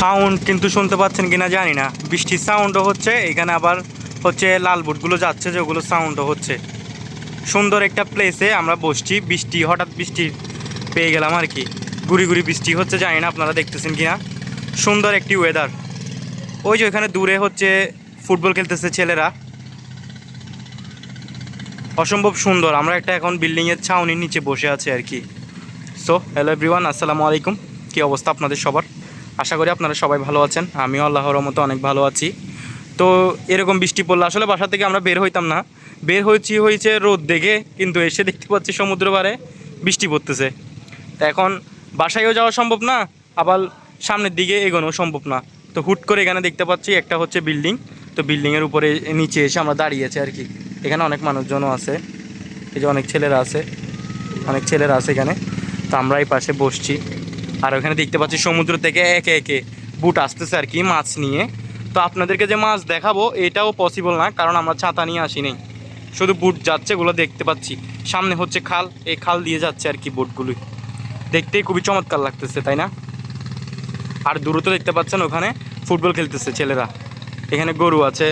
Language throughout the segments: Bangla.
সাউন্ড কিন্তু শুনতে পাচ্ছেন কিনা জানি না। বৃষ্টির সাউন্ডও হচ্ছে, এখানে আবার হচ্ছে লাল বুটগুলো যাচ্ছে যে ওগুলো সাউন্ডও হচ্ছে। সুন্দর একটা প্লেসে আমরা বসছি, বৃষ্টি, হঠাৎ বৃষ্টি পেয়ে গেলাম আর কি। গুড়ি গুড়ি বৃষ্টি হচ্ছে, জানি না আপনারা দেখতেছেন কিনা। সুন্দর একটি ওয়েদার ওই যে ওখানে দূরে হচ্ছে ফুটবল খেলতেছে ছেলেরা। অসম্ভব সুন্দর, আমরা একটা এখন বিল্ডিংয়ের ছাউনির নিচে বসে আছি আর কি। সো হ্যালো এভরিওয়ান আসসালামু আলাইকুম। কী অবস্থা আপনাদের সবার? আশা করি আপনারা সবাই ভালো আছেন। আমিও আল্লাহর মতো অনেক ভালো আছি। তো এরকম বৃষ্টি পড়লে আসলে বাসা থেকে আমরা বের হইতাম না। বের হয়েছি হয়েছে রোদ দেখে, কিন্তু এসে দেখতে পাচ্ছি সমুদ্র পাড়ে বৃষ্টি পড়তেছে। তা এখন বাসায়ও যাওয়া সম্ভব না, আবার সামনের দিকে এগোনো সম্ভব না। তো হুট করে এখানে দেখতে পাচ্ছি একটা হচ্ছে বিল্ডিং। তো বিল্ডিংয়ের উপরে নিচে এসে আমরা দাঁড়িয়েছি আর কি। এখানে অনেক মানুষজনও আছে, এই যে অনেক ছেলেরা আছে, অনেক ছেলেরা আছে এখানে। তো আমরা এই পাশে বসছি। আর ওখানে দেখতে পাচ্ছি সমুদ্র থেকে একে একে বুট আসতেছে আর কি মাছ নিয়ে। তো আপনাদেরকে যে মাছ দেখাবো, এটাও পসিবল না, কারণ আমরা ছাতা নিয়ে আসি নাই শুধু বুট যাচ্ছে ওগুলো দেখতে পাচ্ছি। সামনে হচ্ছে খাল, এই খাল দিয়ে যাচ্ছে আর কি বুটগুলি। দেখতেই খুবই চমৎকার লাগতেছে, তাই না? আর দূরত্ব দেখতে পাচ্ছেন, ওখানে ফুটবল খেলতেছে ছেলেরা। এখানে গরু আছে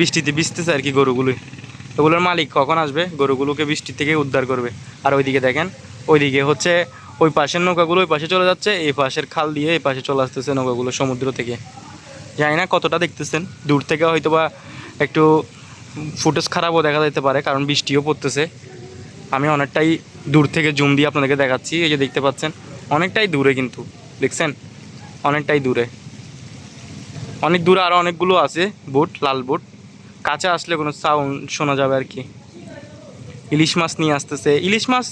বৃষ্টিতে ভিজতেছে আর কি গরুগুলি। ওগুলোর মালিক কখন আসবে? গরুগুলোকে বৃষ্টি থেকে উদ্ধার করবে। আর ওইদিকে দেখেন, ওইদিকে হচ্ছে ওই পাশের নৌকাগুলো ওই পাশে চলে যাচ্ছে, এই পাশের খাল দিয়ে এই পাশে চলে আসতেছে নৌকাগুলো সমুদ্র থেকে। জানি না কতটা দেখতেছেন, দূর থেকে হয়তো বা একটু ফুটেজ খারাপও দেখা যেতে পারে, কারণ বৃষ্টিও পড়তেছে। আমি অনেকটাই দূর থেকে জুম দিয়ে আপনাদেরকে দেখাচ্ছি, এই যে দেখতে পাচ্ছেন, অনেকটাই দূরে কিন্তু, দেখছেন? অনেকটাই দূরে। অনেক দূরে আরও অনেকগুলো আছে, বোট, লাল বোট। কাছে আসলে কোনো সাউন্ড শোনা যাবে আর কি। ইলিশ মাছ নিয়ে আসতেছে। ইলিশ মাছ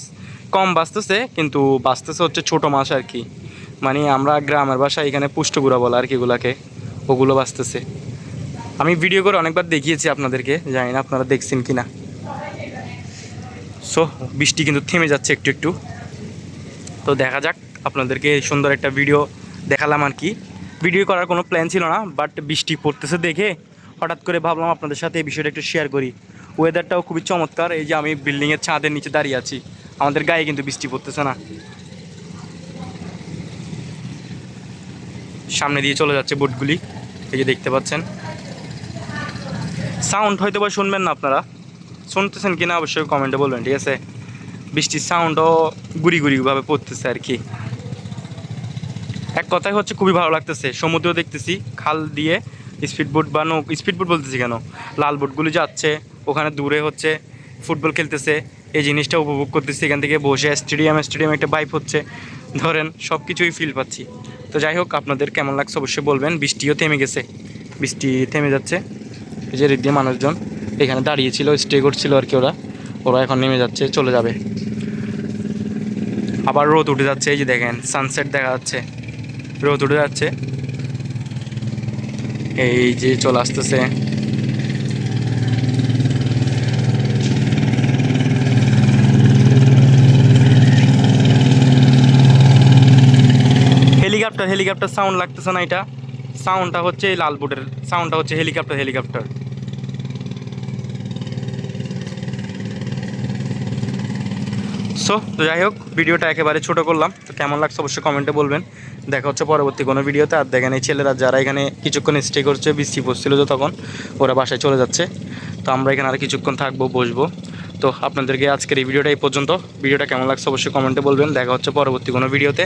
কম বাঁচতেছে, কিন্তু বাঁচতেছে হচ্ছে ছোট মাছ আর কি। মানে আমরা গ্রামের বাসায় এখানে পুষ্টগুড়া বলা আর কি এগুলাকে, ওগুলো বাঁচতেছে। আমি ভিডিও করে অনেকবার দেখিয়েছি আপনাদেরকে, জানি না আপনারা দেখছেন কি না সো বৃষ্টি কিন্তু থেমে যাচ্ছে একটু একটু। তো দেখা যাক, আপনাদেরকে সুন্দর একটা ভিডিও দেখালাম আর কি। ভিডিও করার কোনো প্ল্যান ছিল না বাট বৃষ্টি পড়তেছে দেখে হঠাৎ করে ভাবলাম আপনাদের সাথে এই বিষয়টা একটু শেয়ার করি। ওয়েদারটাও খুবই চমৎকার, এই যে আমি বিল্ডিংয়ের ছাদের নিচে দাঁড়িয়ে আছি। আমাদের গায়ে কিন্তু বৃষ্টি পড়তেছে না। সামনে দিয়ে চলে যাচ্ছে বোটগুলি, এই যে দেখতে পাচ্ছেন। সাউন্ড হয়তো বা শুনবেন না আপনারা। শুনতেছেন কিনা অবশ্যই কমেন্টে বলবেন, ঠিক আছে? বৃষ্টির সাউন্ডও গুড়ি গুড়িভাবে পড়তেছে আর কি। এক কথায় হচ্ছে খুবই ভালো লাগতেছে। সমুদ্র দেখতেছি, খাল দিয়ে স্পিড বোট বা নৌ স্পিড বোট বলতেছি কেন? লাল বোটগুলি যাচ্ছে, ওখানে দূরে হচ্ছে ফুটবল খেলতেছে। এই জিনিসটা উপভোগ করতেছি, এখান থেকে বসে স্টেডিয়াম স্টেডিয়াম একটা বাইপ হচ্ছে। ধরেন সব কিছুই ফিল পাচ্ছি। তো যাই হোক, আপনাদের কেমন লাগছে অবশ্যই বলবেন। বৃষ্টিও থেমে গেছে। বৃষ্টি থেমে যাচ্ছে। এই যে দিয়ে মানুষজন এখানে দাঁড়িয়েছিল স্টে করছিল আর কি ওরা। ওরা এখন নেমে যাচ্ছে, চলে যাবে। আবার রোদ উঠে যাচ্ছে, এই যে দেখেন সানসেট দেখা যাচ্ছে। রোদ উঠে যাচ্ছে। এই যে চলে আসতেছে। হেলিকপ্টার হেলিকপ্টার সাউন্ড লাগতেছে না এটা? সাউন্ডটা হচ্ছে এই লাল বুটের সাউন্ডটা হচ্ছে হেলিকপ্টার হেলিকপ্টার সো তো যাই হোক, ভিডিওটা একেবারে ছোট করলাম। তো কেমন লাগছে অবশ্যই কমেন্টে বলবেন। দেখা হচ্ছে পরবর্তী কোনো ভিডিওতে। আর দেখেন এই ছেলেরা যারা এখানে কিছুক্ষণ স্টে করছে, বৃষ্টি পড়ছিল তো তখন, ওরা বাসায় চলে যাচ্ছে। তো আমরা এখানে আর কিছুক্ষণ থাকব, বসবো। তো আপনাদেরকে আজকের এই ভিডিওটা এই পর্যন্ত। ভিডিওটা কেমন লাগছে অবশ্যই কমেন্টে বলবেন। দেখা হচ্ছে পরবর্তী কোনো ভিডিওতে।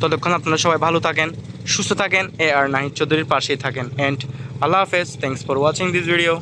ততক্ষণ আপনারা সবাই ভালো থাকেন, সুস্থ থাকেন, এ আর নাহিদ চৌধুরীর পাশেই থাকেন। অ্যান্ড আল্লাহ হাফেজ thanks for watching this video